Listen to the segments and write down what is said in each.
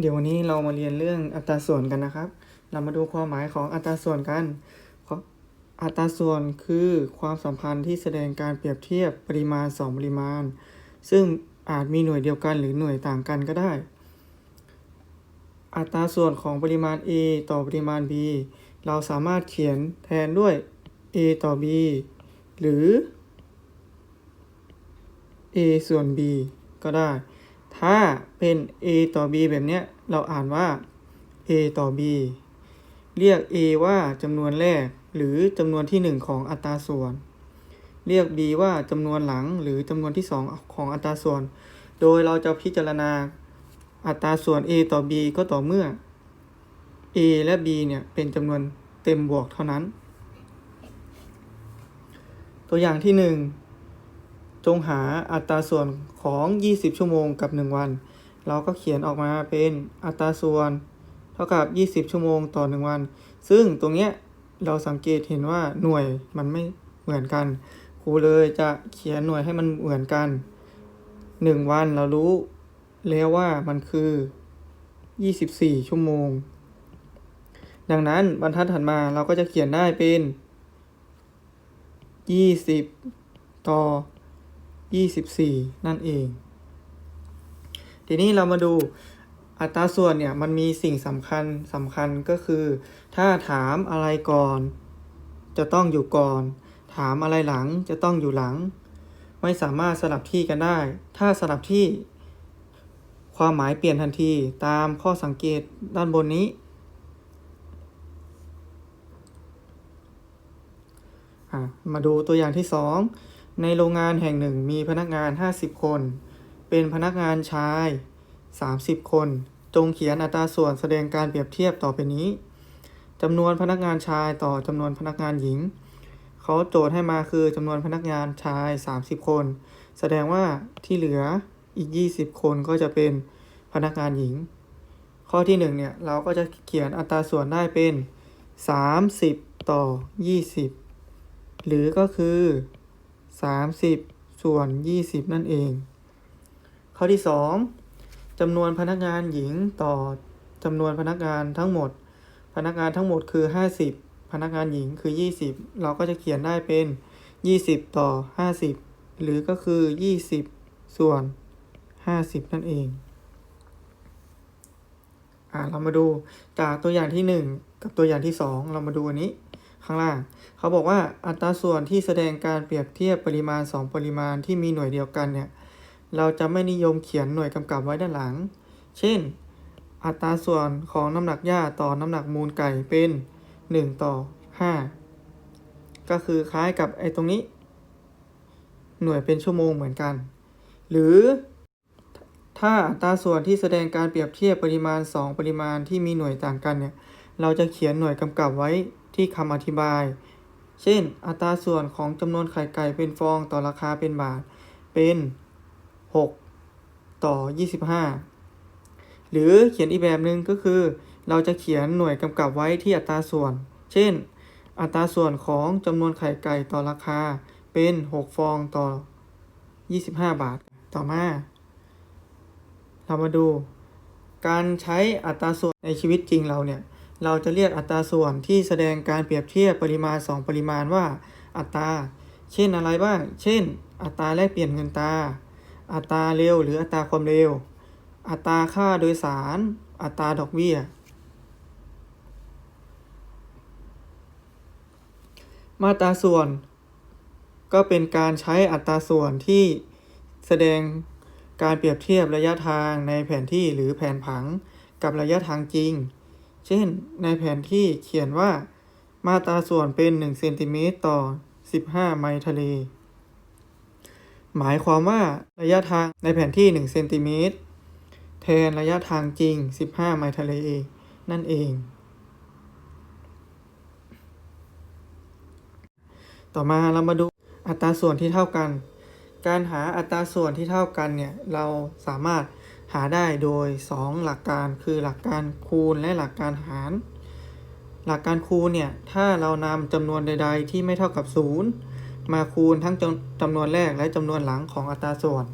เดี๋ยววันนี้เรามาเรียนเรื่องอัตราส่วนกันนะครับ เรามาดูความหมายของอัตราส่วนกัน อัตราส่วนคือความสัมพันธ์ที่แสดงการเปรียบเทียบปริมาณ 2 ปริมาณ ซึ่งอาจมีหน่วยเดียวกันหรือหน่วยต่างกันก็ได้ อัตราส่วนของปริมาณ a ต่อปริมาณ b เราสามารถเขียนแทนด้วย a ต่อ b หรือ a ส่วน b ก็ได้ ถ้าเป็น a ต่อ b แบบเนี้ย เราอ่านว่า a ต่อ b เรียก a ว่าจำนวนแรก หรือจำนวนที่ 1 ของอัตราส่วน เรียก b ว่าจำนวนหลัง หรือจำนวนที่ 2 ของอัตราส่วน โดยเราจะพิจารณาอัตราส่วน a ต่อ b ก็ต่อเมื่อ a และ b เนี่ย เป็นจำนวนเต็มบวกเท่านั้น ตัวอย่างที่ 1 จงหาอัตราส่วนของ 20 ชั่วโมงกับ 1 วัน เราก็เขียนออกมาเป็นอัตราส่วน เท่ากับ 20 ชั่วโมงต่อ 1 วัน ซึ่งตรงเนี้ยเราสังเกตเห็นว่าหน่วยมันไม่เหมือนกัน ครูเลยจะเขียนหน่วยให้มันเหมือนกัน 1 วันเรารู้แล้วว่ามันคือ 24 ชั่วโมง ดังนั้นบรรทัดถัดมาเราก็จะเขียนได้เป็น 20 ต่อ 24 นั่นเอง ทีนี้เรามาดูอัตราส่วนเนี่ยมันมีสิ่งสำคัญสำคัญก็คือ ถ้าถามอะไรก่อน จะต้องอยู่ก่อน ถามอะไรหลังจะต้องอยู่หลัง ไม่สามารถสลับที่กันได้ ถ้าสลับที่ ความหมายเปลี่ยนทันทีตามข้อสังเกตด้านบนนี้ มาดูตัวอย่างที่2 ในโรงงานแห่งหนึ่งมีพนักงาน 50 คน เป็นพนักงานชาย 30 คน จงเขียนอัตราส่วนแสดงการเปรียบเทียบต่อไปนี้จำนวนพนักงานชายต่อจำนวนพนักงานหญิง เขาโจทย์ให้มาคือจำนวนพนักงานชาย 30 คน แสดงว่าที่เหลืออีก 20 คนก็จะเป็นพนักงานหญิง ข้อที่1เนี่ยเราก็จะเขียนอัตราส่วนได้เป็น 30 ต่อ 20 หรือก็คือ 30 ส่วน 20 นั่นเอง ข้อที่ 2จำนวนพนักงานหญิงต่อจำนวนพนักงานทั้งหมด พนักงานทั้งหมดคือ 50 พนักงานหญิงคือ 20 เราก็จะเขียนได้เป็น 20 ต่อ 50 หรือก็คือ 20 ส่วน 50 นั่นเองอ่าเรามาดูจากตัวอย่างที่ 1 กับตัวอย่างที่ 2 เรามาดูอันนี้ ข้างล่าง เขาบอกว่าอัตราส่วนที่แสดงการเปรียบเทียบปริมาณ 2 ปริมาณที่มีหน่วยเดียวกันเนี่ย เราจะไม่นิยมเขียนหน่วยกำกับไว้ด้านหลัง เช่น อัตราส่วนของน้ำหนักหญ้าต่อน้ำหนักมูลไก่เป็น 1 ต่อ 5 ก็คือคล้ายกับไอ้ตรงนี้ หน่วยเป็นชั่วโมงเหมือนกัน หรือถ้าอัตราส่วนที่แสดงการเปรียบเทียบปริมาณ 2 ปริมาณที่มีหน่วยต่างกันเนี่ย เราจะเขียนหน่วยกำกับไว้ ที่คำอธิบาย เช่น อัตราส่วนของจำนวนไข่ไก่เป็นฟองต่อราคาเป็นบาท เป็น 6 ต่อ 25 หรือเขียนอีกแบบหนึ่งก็คือ เราจะเขียนหน่วยกำกับไว้ที่อัตราส่วน เช่น อัตราส่วนของจำนวนไข่ไก่ต่อราคาเป็น 6 ฟองต่อ 25 บาท ต่อมา เรามาดู การใช้อัตราส่วนในชีวิตจริงเราเนี่ย เราจะเรียกอัตราส่วนที่แสดงการเปรียบเทียบปริมาณ 2 ปริมาณว่า อัตราเช่นอะไรบ้าง เช่น อัตราแลกเปลี่ยนเงินตราอัตราเร็วหรืออัตราความเร็ว อัตราค่าโดยสาร อัตราดอกเบี้ย มาตราส่วน ก็เป็นการใช้อัตราส่วนที่แสดงการเปรียบเทียบระยะทางในแผนที่หรือแผนผังกับระยะทางจริง เช่น ในแผนที่เขียนว่า มาตราส่วนเป็น1เซนติเมตรต่อ 15 ไมล์ทะเล หมายความว่าระยะทางในแผนที่1เซนติเมตรแทนระยะทางจริง 15 ไมล์ทะเลนั่นเอง ต่อมาเรามาดูอัตราส่วนที่เท่ากัน การหาอัตราส่วนที่เท่ากันเนี่ย เราสามารถ หาได้โดย 2 หลักการคือหลักการคูณและหลักการหาร หลักการคูณเนี่ย ถ้าเรานำจำนวนใด ๆ ที่ไม่เท่ากับ 0 มาคูณทั้งจำจำนวนแรกและจำนวนหลังของอัตราส่วน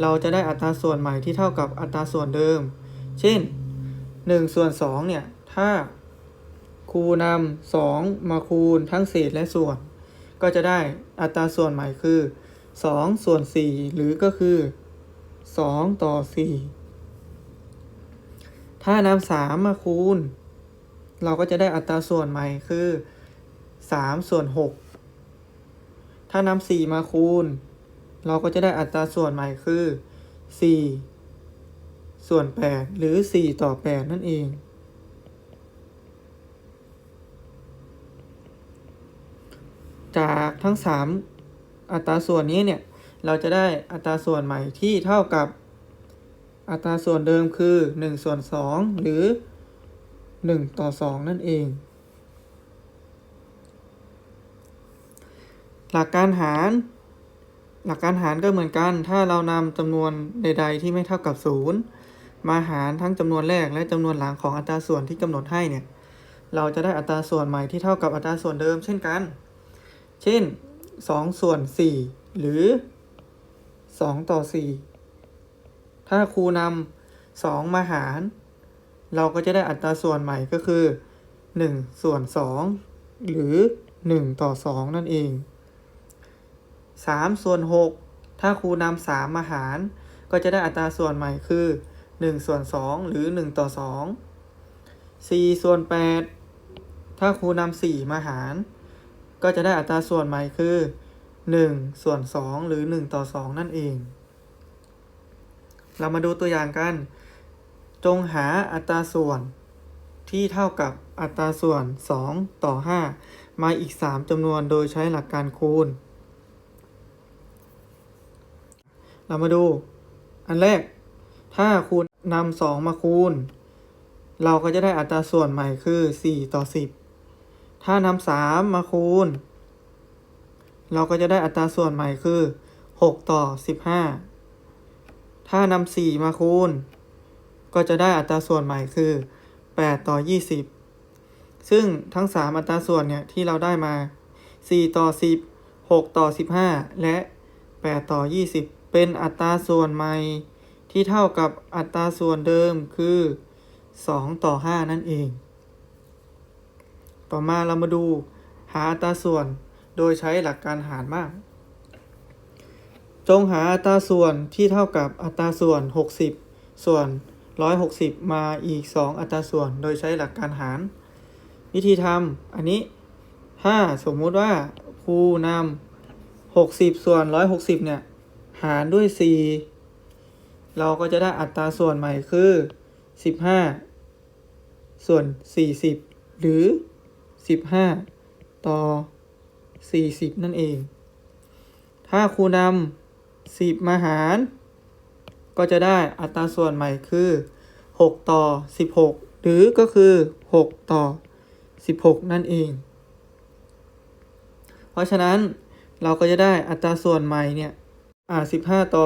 เราจะได้อัตราส่วนใหม่ที่เท่ากับอัตราส่วนเดิม เช่นหนึ่งส่วนสองเนี่ย ถ้าคูณนำสองมาคูณทั้งเศษและส่วน ก็จะได้อัตราส่วนใหม่คือสองส่วนสี่หรือก็คือ สองต่อสี่ถ้านำสามมาคูณ เราก็จะได้อัตราส่วนใหม่คือสามส่วนหกถ้านำสี่มาคูณ เราก็จะได้อัตราส่วนใหม่คือสี่ส่วนแปดหรือสี่ต่อแปดนั่นเอง จากทั้ง3อัตราส่วนนี้เนี่ย เราจะได้อัตราส่วนใหม่ที่เท่ากับอัตราส่วนเดิมคือ 1 ส่วน 2 หรือ 1 ต่อ 2 นั่นเอง หลักการหาร หลักการหารก็เหมือนกัน ถ้าเรานำจำนวนใด ๆ ที่ไม่เท่ากับ 0 มาหารทั้งจำนวนแรกและจำนวนหลังของอัตราส่วนที่กำหนดให้เนี่ย เราจะได้อัตราส่วนใหม่ที่เท่ากับอัตราส่วนเดิมเช่นกัน เช่น 2 ส่วน 4 หรือ 2ต่อ4ถ้าครูนำ2มาหาร เราก็จะได้อัตราส่วนใหม่ก็คือ1ส่วน2หรือ1ต่อ2นั่นเอง3ส่วน6ถ้าครูนำ3มาหาร ก็จะได้อัตราส่วนใหม่คือ1ส่วน2หรือ1ต่อ2 4ส่วน8ถ้าครูนำ4มาหาร ก็จะได้อัตราส่วนใหม่คือ 1 ส่วน 2 หรือ 1 ต่อ 2 นั่นเอง เรามาดูตัวอย่างกัน จงหาอัตราส่วนที่เท่ากับอัตราส่วน 2 ต่อ 5 มาอีก 3จำนวนโดยใช้หลักการคูณ เรามาดู อันแรก ถ้าคูณนำ2มาคูณ เราก็จะได้อัตราส่วนใหม่คือ 4 ต่อ 10 ถ้านำสามมาคูณ เราก็จะได้อัตราส่วนใหม่คือ 6 ต่อ 15 ถ้านำสี่มาคูณ ก็จะได้อัตราส่วนใหม่คือ 8 ต่อ 20 ซึ่งทั้ง 3 อัตราส่วนเนี่ยที่เราได้มา 4 ต่อ 10 6 ต่อ 15 และ 8 ต่อ 20 เป็นอัตราส่วนใหม่ที่เท่ากับอัตราส่วนเดิมคือ 2 ต่อ 5 นั่นเอง ต่อมาเรามาดูหาอัตราส่วน โดยใช้หลักการหารมาก จงหาอัตราส่วนที่เท่ากับอัตราส่วน 60 ส่วน 160 มาอีก 2 อัตราส่วน โดยใช้หลักการหาร วิธีทำอันนี้ถ้าสมมุติว่าครูนำ60 ส่วน 160 เนี่ย หารด้วย 4 เราก็จะได้อัตราส่วนใหม่คือ 15 ส่วน 40 หรือ 15 ต่อ 40นั่นเอง ถ้าครูนำ10มาหาร ก็จะได้อัตราส่วนใหม่คือ 6 ต่อ 16 หรือก็คือ 6 ต่อ 16 นั่นเอง เพราะฉะนั้นเราก็จะได้อัตราส่วนใหม่เนี่ย อ่า 15 ต่อ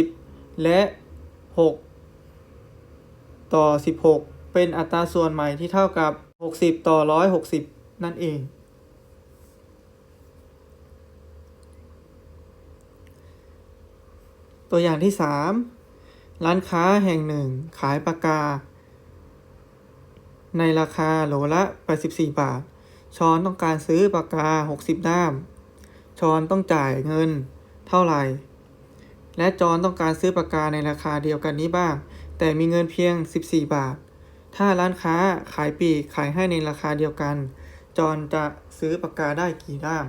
40 และ 6 ต่อ 16 เป็นอัตราส่วนใหม่ที่เท่ากับ 60 ต่อ 160 นั่นเอง ตัวอย่างที่ 3 ร้านค้าแห่งหนึ่ง ขายปากกา ในราคาโหลละ 84 บาท ช้อนต้องการซื้อปากกา 60 ด้าม ช้อนต้องจ่ายเงินเท่าไหร่ และจอนต้องการซื้อปากกาในราคาเดียวกันนี้บ้าง แต่มีเงินเพียง 14 บาท ถ้าร้านค้าขายปีกขายให้ในราคาเดียวกัน จอนจะซื้อปากกาได้กี่ด้าม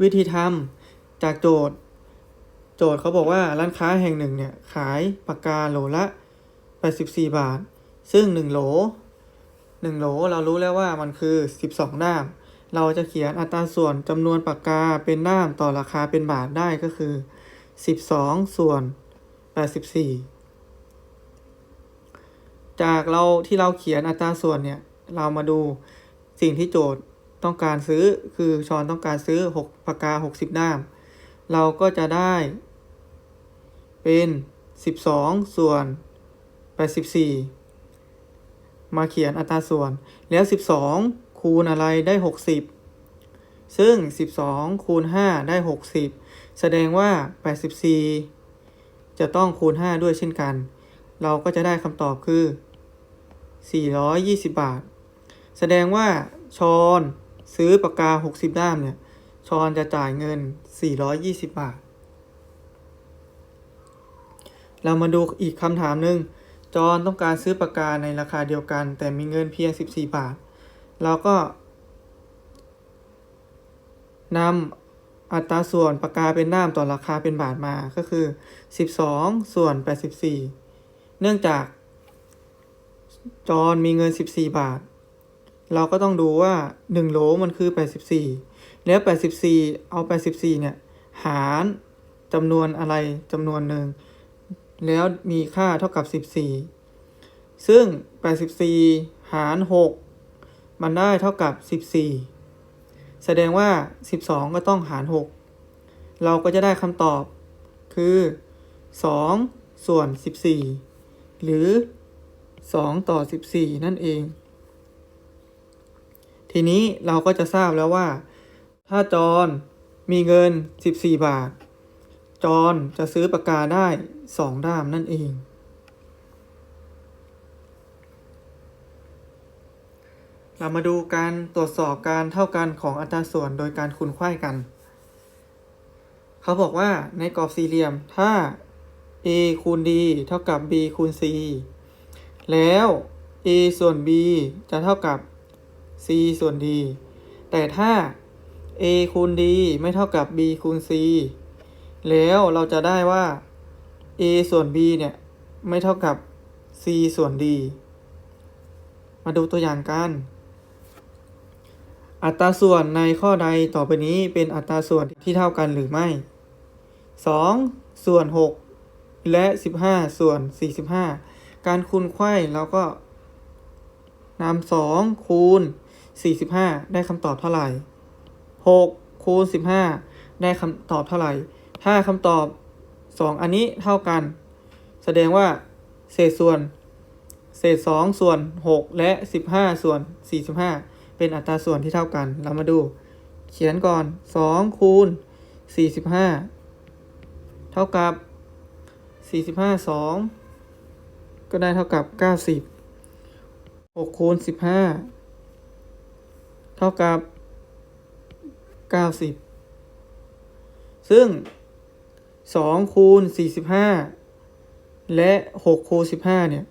วิธีทำ จากโจทย์ โจทย์เขาบอกว่าร้านค้าแห่งหนึ่งเนี่ยขายปากกาโหลละ 84 บาท ซึ่ง 1 โหล 1 โหลเรารู้แล้วว่ามันคือ 12 ด้าม เราจะเขียนอัตราส่วนจำนวนปากกาเป็นด้ามต่อราคาเป็นบาทได้ก็คือ 12 ส่วน 84 จากเราที่เราเขียนอัตราส่วนเนี่ย เรามาดูสิ่งที่โจทย์ต้องการซื้อคือชอนต้องการซื้อ 6 ปากกา 60 ด้าม เราก็จะได้ เป็น 12 ส่วน 84 มาเขียนอัตราส่วน แล้ว 12 คูณอะไรได้ 60 ซึ่ง 12 คูณ 5 ได้ 60 แสดงว่า 84 จะต้องคูณ 5 ด้วยเช่นกัน เราก็จะได้คำตอบคือ 420 บาท แสดงว่าชอนซื้อปากกา 60 ด้ามเนี่ย ชอนจะจ่ายเงิน 420 บาท เรามาดูอีกคำถามหนึ่งจอนต้องการซื้อปากกาในราคาเดียวกัน แต่มีเงินเพียง 14 บาท เราก็นำอัตราส่วนปากกาเป็นด้ามต่อราคาเป็นบาทมาก็คือ 12 ส่วน 84 เนื่องจากจอนมีเงิน 14 บาท เราก็ต้องดูว่า 1 โหลมันคือ 84 แล้ว84 เอา 84 เนี่ย หารจำนวนอะไรจำนวนหนึ่ง แล้วมีค่าเท่ากับ 14 ซึ่ง 84 หาร 6 มันได้เท่ากับ 14 แสดงว่า 12 ก็ต้องหาร 6 เราก็จะได้คำตอบคือ 2 ส่วน 14 หรือ 2 ต่อ 14 นั่นเอง ทีนี้เราก็จะทราบแล้วว่า ถ้าจอนมีเงิน 14 บาท จอนจะซื้อปากกาได้2ด้ามนั่นเอง เรามาดูการตรวจสอบการเท่ากันของอัตราส่วนโดยการคูณไขว้กัน เขาบอกว่าในกรอบสี่เหลี่ยมถ้า a คูณ d เท่ากับ b คูณ c แล้ว a ส่วน b จะเท่ากับ c ส่วน d แต่ถ้า a คูณ d ไม่เท่ากับ b คูณ c แล้วเราจะได้ว่า a ส่วน b เนี่ย ไม่เท่ากับ c ส่วน d มาดูตัวอย่างกัน อัตราส่วนในข้อใดต่อไปนี้เป็นอัตราส่วนที่เท่ากันหรือไม่ 2 ส่วน 6 และ 15 ส่วน 45 การคูณไขว้เราก็นำ2คูณ 45 ได้คำตอบเท่าไหร่ 6คูณ15 ได้คำตอบเท่าไหร่ ถ้าคำตอบ 2 อันนี้เท่ากัน แสดงว่า เศษส่วน เศษ 2 ส่วน 6 และ 15 ส่วน 45 เป็นอัตราส่วนที่เท่ากัน เรามาดู เขียนก่อน 2 คูณ 45 เท่ากับ 45 2 ก็ได้เท่ากับ 90 6คูณ15 เท่ากับ 90 ซึ่ง 2 คูณ 45 และ 6 คูณ 15 เนี่ย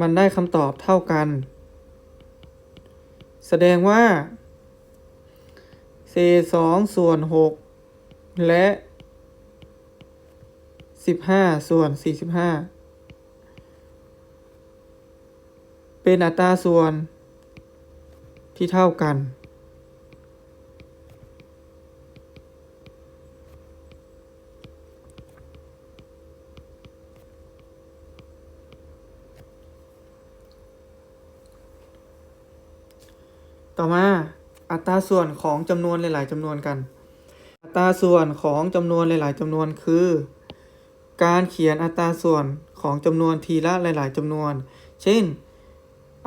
มันได้คำตอบเท่ากัน แสดงว่าเศษสองส่วนหกและสิบห้าส่วนสี่สิบห้าเป็นอัตราส่วนที่เท่ากัน ต่อมาอัตราส่วนของจำนวนหลาย ๆจำนวนกัน อัตราส่วนของจำนวนหลาย ๆจำนวนคือ การเขียนอัตราส่วนของจำนวนทีละหลาย ๆจำนวน เช่น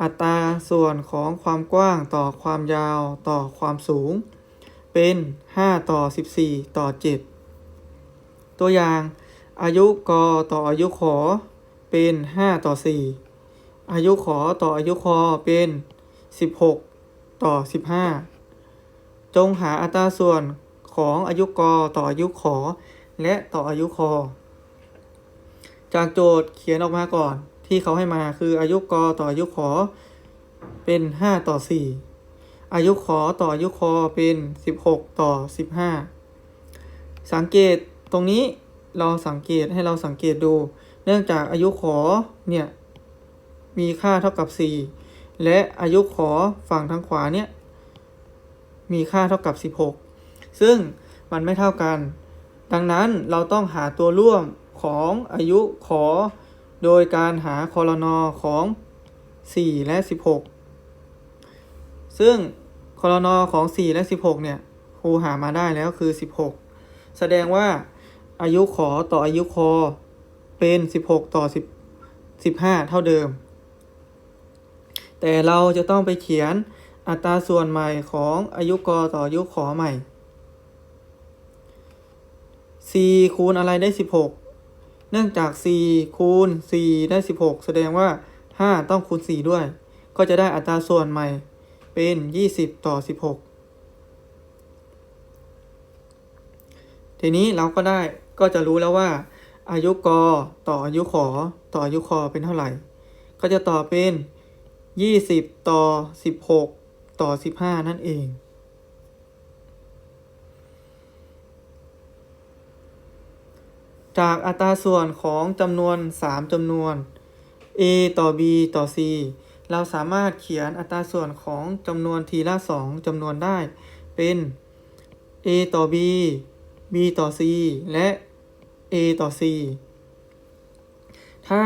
อัตราส่วนของความกว้างต่อความยาวต่อความสูง เป็น 5 ต่อ 14 ต่อ 7 ตัวอย่าง อายุกอต่ออายุขอเป็น 5 ต่อ 4 อายุขอต่ออายุคอเป็น 16 ต่อ 15 จงหาอัตราส่วนของอายุกอต่ออายุขอ และต่ออายุคอ จากโจทย์เขียนออกมาก่อนที่เขาให้มาคืออายุกอต่ออายุขอเป็น 5 ต่อ 4 อายุขอต่ออายุคอเป็น 16 ต่อ 15 สังเกตตรงนี้เราสังเกตให้เราสังเกตดู เนื่องจากอายุขอเนี่ยมีค่าเท่ากับ 4 และอายุขอฝั่งทางขวาเนี่ยมีค่าเท่ากับ 16 ซึ่งมันไม่เท่ากัน ดังนั้นเราต้องหาตัวร่วมของอายุขอ โดยการหาคอรนอของ 4 และ 16 ซึ่งคอรนอของ 4 และ 16 เนี่ยครูหามาได้แล้วคือ 16 แสดงว่าอายุขอต่ออายุคอเป็น 16 ต่อ 10 15 เท่าเดิม แต่เราจะต้องไปเขียนอัตราส่วนใหม่ของอายุกอต่ออายุขอใหม่4คูณอะไรได้ 16 เนื่องจาก4คูณ 4 ได้ 16 แสดงว่า 5 ต้องคูณ 4 ด้วย ก็จะได้อัตราส่วนใหม่เป็น 20 ต่อ 16 ทีนี้เราก็ได้ก็จะรู้แล้วว่า อายุกอต่ออายุขอต่ออายุคอเป็นเท่าไหร่ ก็จะต่อเป็น 20ต่อ16ต่อ15นั่นเอง จากอัตราส่วนของจำนวน3จำนวน a ต่อ b ต่อ c เราสามารถเขียนอัตราส่วนของจำนวนทีละ2จำนวนได้เป็น a ต่อ b b ต่อ c และ a ต่อ c ถ้า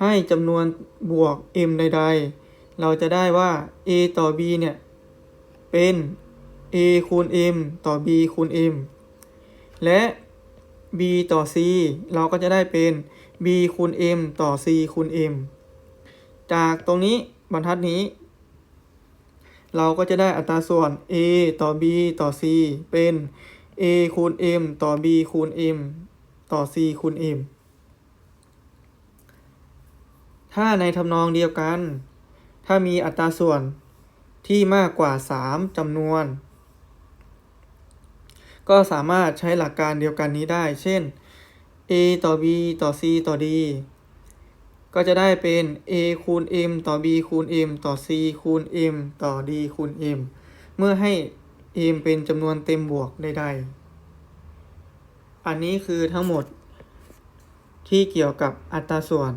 ให้จำนวนบวก m ใด ๆ เราจะได้ว่า a ต่อ b เนี่ย เป็น a คูณ m ต่อ b คูณ m และ b ต่อ c เราก็จะได้เป็น b คูณ m ต่อ c คูณ m จากตรงนี้บรรทัดนี้ เราก็จะได้อัตราส่วน a ต่อ b ต่อ c เป็น a คูณ m ต่อ b คูณ m ต่อ c คูณ m ถ้าในทำนองเดียวกัน ถ้ามีอัตราส่วนที่มากกว่า 3จำนวน ก็สามารถใช้หลักการเดียวกันนี้ได้ เช่น a ต่อ b ต่อ c ต่อ d ก็จะได้เป็น a คูณ m ต่อ b คูณ m ต่อ c คูณ m ต่อ d คูณ m เมื่อให้ m เป็นจำนวนเต็มบวกใดๆ อันนี้คือทั้งหมดที่เกี่ยวกับอัตราส่วน